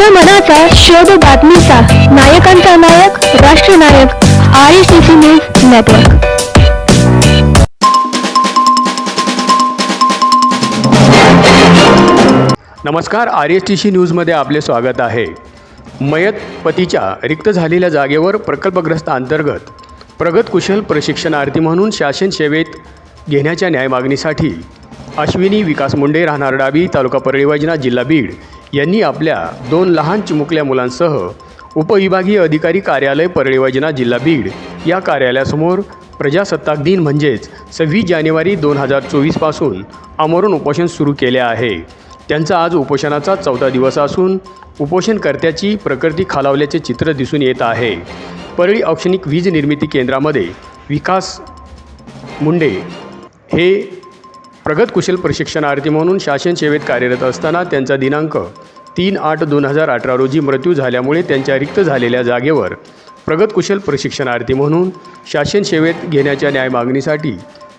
माझ्या मनाचा शोध बातमीचा. नायकांचा नायक राष्ट्रनायक R S C News Network. नमस्कार आर एस टी सी न्यूजमध्ये आपले स्वागत आहे. मयत पतीच्या रिक्त झालेल्या जागेवर प्रकल्पग्रस्त अंतर्गत प्रगत कुशल प्रशिक्षणार्थी म्हणून शासन सेवेत घेण्याच्या न्याय मागणीसाठी अश्विनी विकास मुंडे राहणार डाबी तालुका परळी जिल्हा बीड. यांनी आपल्या दोन लहान चिमुकल्या मुलांसह उपविभागीय अधिकारी कार्यालय परळीवजना जिल्हा बीड या कार्यालयासमोर प्रजासत्ताक दिन म्हणजेच सव्वीस जानेवारी दोन हजार चोवीसपासून आमरण उपोषण सुरू केले आहे. त्यांचा आज उपोषणाचा चौथा दिवस असून उपोषणकर्त्याची प्रकृती खालावल्याचे चित्र दिसून येत आहे. परळी औक्षणिक वीज निर्मिती केंद्रामध्ये विकास मुंडे हे प्रगत कुशल प्रशिक्षणार्थी म्हणून शासन सेवेत कार्यरत असताना त्यांचा दिनांक तीन आठ दोन हजार अठरा रोजी मृत्यू झाल्यामुळे त्यांच्या रिक्त झालेल्या जागेवर प्रगत कुशल प्रशिक्षणार्थी म्हणून शासन सेवेत घेण्याच्या न्याय मागणीसाठी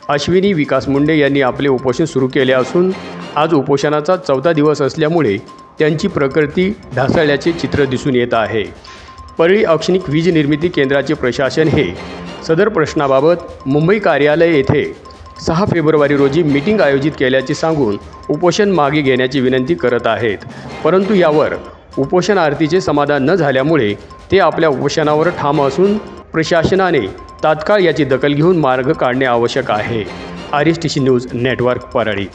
अश्विनी विकास मुंडे यांनी आपले उपोषण सुरू केले असून आज उपोषणाचा चौथा दिवस असल्यामुळे त्यांची प्रकृती ढासळल्याचे चित्र दिसून येत आहे. परळी औक्षणिक वीज निर्मिती केंद्राचे प्रशासन हे सदर प्रश्नाबाबत मुंबई कार्यालय येथे सहा फेब्रुवारी रोजी मीटिंग आयोजित केल्याचे सांगून उपोषण मागे घेण्याची विनंती करत आहेत. परंतु यावर उपोषण आरतीचे समाधान न झाल्यामुळे ते आपल्या उपोषणावर ठाम असून प्रशासनाने तात्काळ याची दखल घेऊन मार्ग काढणे आवश्यक आहे. R S T C News Network Parli.